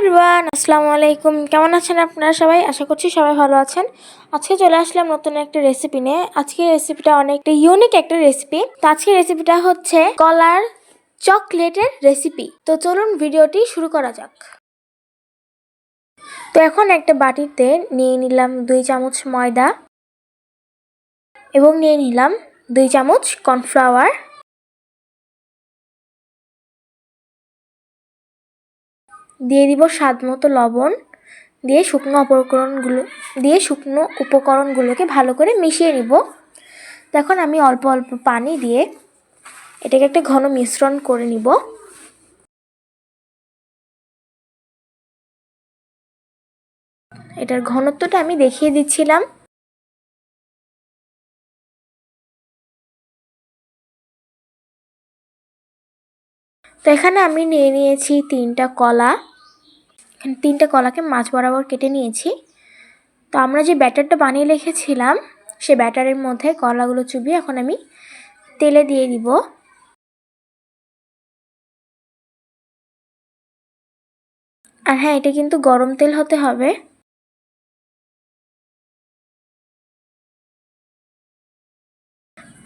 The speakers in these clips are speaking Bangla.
এভরিওয়ান, আসসালামু আলাইকুম। কেমন আছেন আপনারা সবাই? আশা করছি সবাই ভালো আছেন। আজকে চলে আসলাম নতুন একটা রেসিপি নিয়ে। আজকের রেসিপিটা অনেকটা ইউনিক একটা রেসিপি তো আজকের রেসিপিটা হচ্ছে কলার চকলেটের রেসিপি তো চলুন ভিডিওটি শুরু করা যাক। তো এখন একটা বাটিতে নিয়ে নিলাম দুই চামচ ময়দা এবং নিয়ে নিলাম দুই চামচ কর্নফ্লাওয়ার। দিয়ে দিব স্বাদ মতো লবণ দিয়ে শুকনো উপকরণগুলো দিয়ে শুকনো উপকরণগুলোকে ভালো করে মিশিয়ে নিব। তখন আমি অল্প অল্প পানি দিয়ে এটাকে একটা ঘন মিশ্রণ করে নিব। এটার ঘনত্বটা আমি দেখিয়ে দিচ্ছিলাম। তো এখানে আমি নিয়ে নিয়েছি তিনটা কলা। এখানে তিনটা কলাকে মাছ বরাবর কেটে নিয়েছি। তো আমরা যে ব্যাটারটা বানিয়ে রেখেছিলাম, সে ব্যাটারের মধ্যে কলাগুলো চুবিয়ে এখন আমি তেলে দিয়ে দিব। আর হ্যাঁ এটা কিন্তু গরম তেল হতে হবে।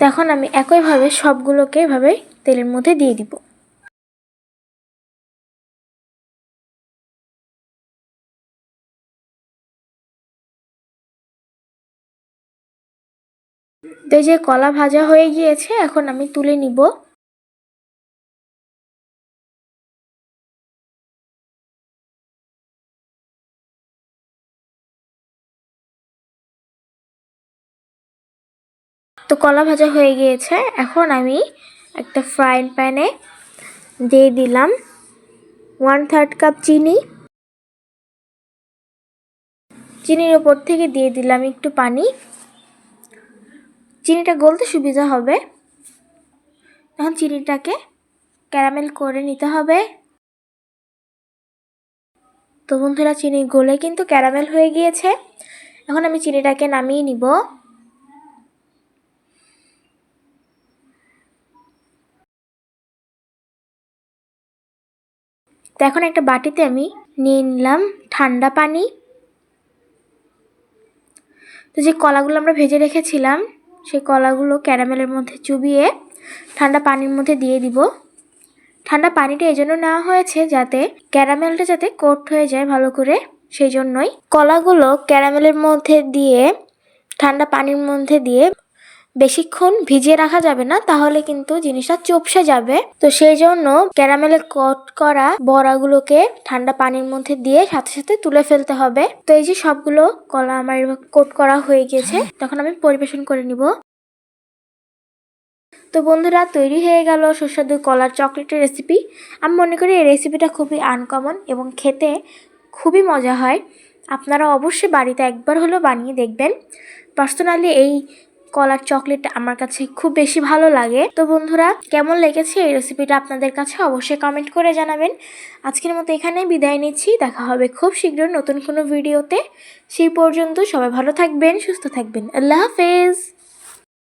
তখন আমি একইভাবে সবগুলোকে এভাবে তেলের মধ্যে দিয়ে দিব। তো যে কলা ভাজা হয়ে গিয়েছে, এখন আমি তুলে নিব। তো কলা ভাজা হয়ে গিয়েছে, এখন আমি একটা ফ্রাইং প্যানে দিয়ে দিলাম ওয়ান থার্ড কাপ চিনি। চিনির ওপর থেকে দিয়ে দিলাম একটু পানি। চিনিটা গলতে সুবিধা হবে। এখন চিনিটাকে ক্যারামেল করে নিতে হবে। তো বন্ধুরা, চিনি গলে কিন্তু ক্যারামেল হয়ে গিয়েছে। এখন আমি চিনিটাকে নামিয়ে নিব। তো এখন একটা বাটিতে আমি নিয়ে নিলাম ঠান্ডা পানি। তো যে কলাগুলো আমরা ভেজে রেখেছিলাম সেই কলাগুলো ক্যারামেলের মধ্যে চুবিয়ে ঠান্ডা পানির মধ্যে দিয়ে দিব। ঠান্ডা পানিটা এই জন্য নেওয়া হয়েছে যাতে ক্যারামেলটা যাতে কোট হয়ে যায় ভালো করে, সেই জন্যই। কলাগুলো ক্যারামেলের মধ্যে দিয়ে ঠান্ডা পানির মধ্যে দিয়ে বেশিক্ষণ ভিজিয়ে রাখা যাবে না, তাহলে কিন্তু জিনিসটা চোপসে যাবে। তো সেই জন্য ক্যারামেলে কট করা বড়াগুলোকে ঠান্ডা পানির মধ্যে দিয়ে সাথে সাথে তুলে ফেলতে হবে। তো এই যে সবগুলো কলা আমার কোট করা হয়ে গেছে, তখন আমি পরিবেশন করে নিব। তো বন্ধুরা, তৈরি হয়ে গেল সুস্বাদু কলার চকলেটের রেসিপি আমি মনে করি এই রেসিপিটা খুবই আনকমন এবং খেতে খুবই মজা হয়। আপনারা অবশ্যই বাড়িতে একবার হলেও বানিয়ে দেখবেন। পার্সোনালি এই কলার চকলেট আমার কাছে খুব বেশি ভালো লাগে। তো বন্ধুরা, কেমন লেগেছে এই রেসিপিটা আপনাদের কাছে অবশ্যই কমেন্ট করে জানাবেন। আজকের মতো এখানে বিদায় নিচ্ছি। দেখা হবে খুব শীঘ্র নতুন কোনো ভিডিওতে সেই পর্যন্ত সবাই ভালো থাকবেন, সুস্থ থাকবেন। আল্লাহ হাফেজ!